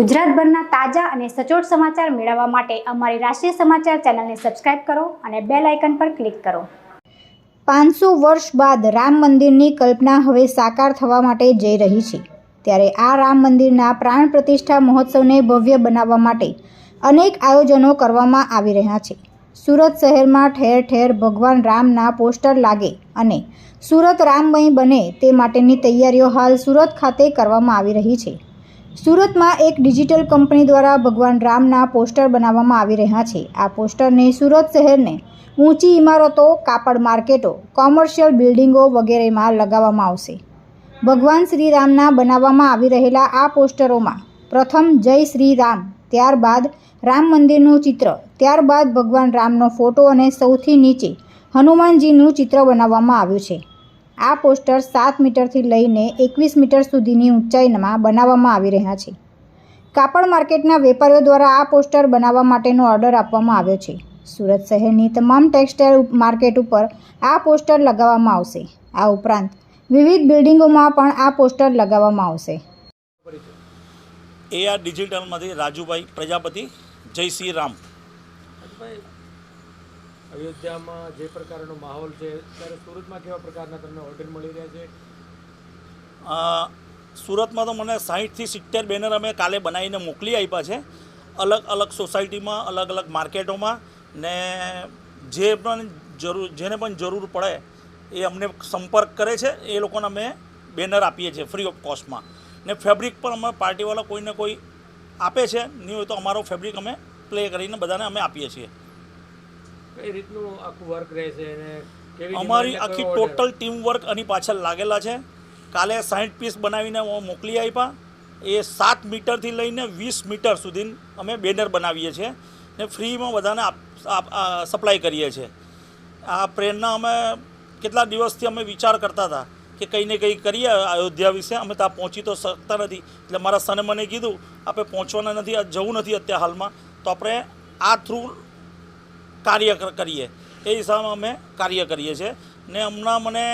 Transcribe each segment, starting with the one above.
ગુજરાતભરના તાજા અને સચોટ સમાચાર મેળવવા માટે અમારી રાષ્ટ્રીય સમાચાર ચેનલને સબસ્ક્રાઇબ કરો અને બેલ આઇકન પર ક્લિક કરો. પાંચસો વર્ષ બાદ રામ મંદિરની કલ્પના હવે સાકાર થવા માટે જઈ રહી છે. ત્યારે આ રામ મંદિરના પ્રાણ પ્રતિષ્ઠા મહોત્સવને ભવ્ય બનાવવા માટે અનેક આયોજનો કરવામાં આવી રહ્યા છે. સુરત શહેરમાં ઠેર ઠેર ભગવાન રામના પોસ્ટર લાગે અને સુરત રામમય બને તે માટેની તૈયારીઓ હાલ સુરત ખાતે કરવામાં આવી રહી છે. સુરતમાં એક ડિજિટલ કંપની દ્વારા ભગવાન રામના પોસ્ટર બનાવવામાં આવી રહ્યા છે. આ પોસ્ટરને સુરત શહેરને ઊંચી ઇમારતો, કાપડ માર્કેટો, કોમર્શિયલ બિલ્ડિંગો વગેરેમાં લગાવવામાં આવશે. ભગવાન શ્રી રામના બનાવવામાં આવી રહેલા આ પોસ્ટરોમાં પ્રથમ જય શ્રી રામ, ત્યારબાદ રામ મંદિરનું ચિત્ર, ત્યારબાદ ભગવાન રામનો ફોટો અને સૌથી નીચે હનુમાનજીનું ચિત્ર બનાવવામાં આવ્યું છે. આ પોસ્ટર સાત મીટરથી લઈને એકવીસ મીટર સુધીની ઊંચાઈમાં બનાવવામાં આવી રહ્યા છે. કાપડ માર્કેટના વેપારીઓ દ્વારા આ પોસ્ટર બનાવવા માટેનો ઓર્ડર આપવામાં આવ્યો છે. સુરત શહેરની તમામ ટેક્સટાઇલ માર્કેટ ઉપર આ પોસ્ટર લગાવવામાં આવશે. આ ઉપરાંત વિવિધ બિલ્ડિંગોમાં પણ આ પોસ્ટર લગાવવામાં આવશે. એ આર ડિજિટલમાંથી રાજુભાઈ પ્રજાપતિ જય શ્રી રામ. અયોધ્યામાં જે પ્રકારનો માહોલ છે, ત્યારે સુરતમાં કેવા પ્રકારના તમને ઓર્ડર મળી રહ્યા છે? સુરતમાં તો મને સાહીઠથી સિત્તેર બેનર અમે કાલે બનાવીને મોકલી આપ્યા છે. અલગ અલગ સોસાયટીમાં અલગ અલગ માર્કેટોમાં ને જે પણ જરૂર, જેને પણ જરૂર પડે એ અમને સંપર્ક કરે છે. એ લોકોને અમે બેનર આપીએ છીએ ફ્રી ઓફ કોસ્ટમાં ને ફેબ્રિક પણ અમે પાર્ટીવાળા કોઈને કોઈ આપે છે, નહીં હોય તો અમારો ફેબ્રિક અમે પ્લે કરીને બધાને અમે આપીએ છીએ. કઈ રીતનું આખું વર્ક રહેશે અને અમારી આખી ટોટલ ટીમ વર્ક આની પાછળ લાગેલા છે. કાલે સાઠ પીસ બનાવીને મોકલી આપ્યા એ સાત મીટરથી લઈને વીસ મીટર સુધી અમે બેનર બનાવીએ છીએ ને ફ્રીમાં બધાને સપ્લાય કરીએ છીએ. આ પ્રેરણા અમે કેટલા દિવસથી અમે વિચાર કરતા હતા કે કંઈ ને કંઈ કરીએ અયોધ્યા વિશે. અમે ત્યાં પહોંચી તો શકતા નથી. એટલે મારા સને મને કીધું આપણે પહોંચવાના નથી જવું નથી અત્યારે હાલમાં. તો આપણે આ થ્રુ કાર્ય કરીએ. એ હિસાબે અમે કાર્ય કરીએ છીએ. ને હમણાં મને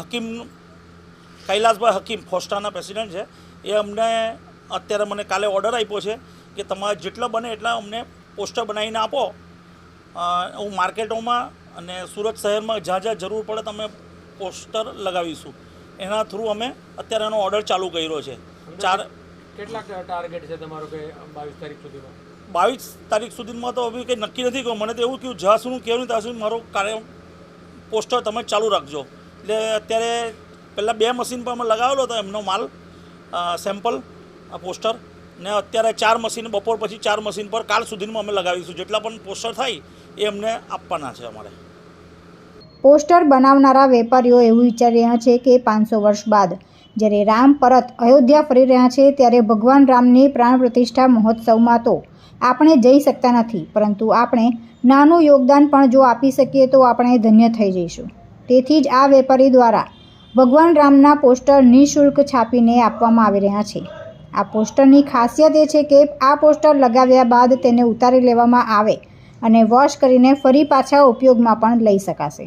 હકીમ, કૈલાસભાઈ હકીમ, ફોસ્ટાના પ્રેસિડેન્ટ છે, એ અમને અત્યારે મને કાલે ઓર્ડર આપ્યો છે કે તમારે જેટલા બને એટલા અમને પોસ્ટર બનાવીને આપો. હું માર્કેટોમાં અને સુરત શહેરમાં જ્યાં જ્યાં જરૂર પડે તમે પોસ્ટર લગાવીશું. એના થ્રુ અમે અત્યારે એનો ઓર્ડર ચાલુ કર્યો છે. ચાર કેટલાક ટાર્ગેટ છે તમારો કે બાવીસ તારીખ સુધીમાં બાવીસ તારીખ સુધીમાં તો હવે કંઈ નક્કી નથી કહ્યું મને તો એવું કહ્યું જ્યાં સુધી કહેવું ત્યાં સુધી મારો કાર્ય પોસ્ટર તમે ચાલુ રાખજો. એટલે અત્યારે પહેલાં બે મશીન પર અમે લગાવેલો હતો એમનો માલ સેમ્પલ પોસ્ટર. ને અત્યારે ચાર મશીન, બપોર પછી ચાર મશીન પર કાલ સુધીમાં અમે લગાવીશું. જેટલા પણ પોસ્ટર થાય એ અમને આપવાના છે અમારે. પોસ્ટર બનાવનારા વેપારીઓ એવું વિચારી રહ્યા છે કે પાંચસો વર્ષ બાદ જ્યારે રામ પરત અયોધ્યા ફરી રહ્યા છે, ત્યારે ભગવાન રામની પ્રાણ પ્રતિષ્ઠા મહોત્સવમાં તો આપણે જઈ શકતા નથી, પરંતુ આપણે નાનું યોગદાન પણ જો આપી શકીએ તો આપણે ધન્ય થઈ જઈશું. તેથી જ આ વેપારી દ્વારા ભગવાન રામના પોસ્ટર નિઃશુલ્ક છાપીને આપવામાં આવી રહ્યા છે. આ પોસ્ટરની ખાસિયત એ છે કે આ પોસ્ટર લગાવ્યા બાદ તેને ઉતારી લેવામાં આવે અને વોશ કરીને ફરી પાછા ઉપયોગમાં પણ લઈ શકાશે.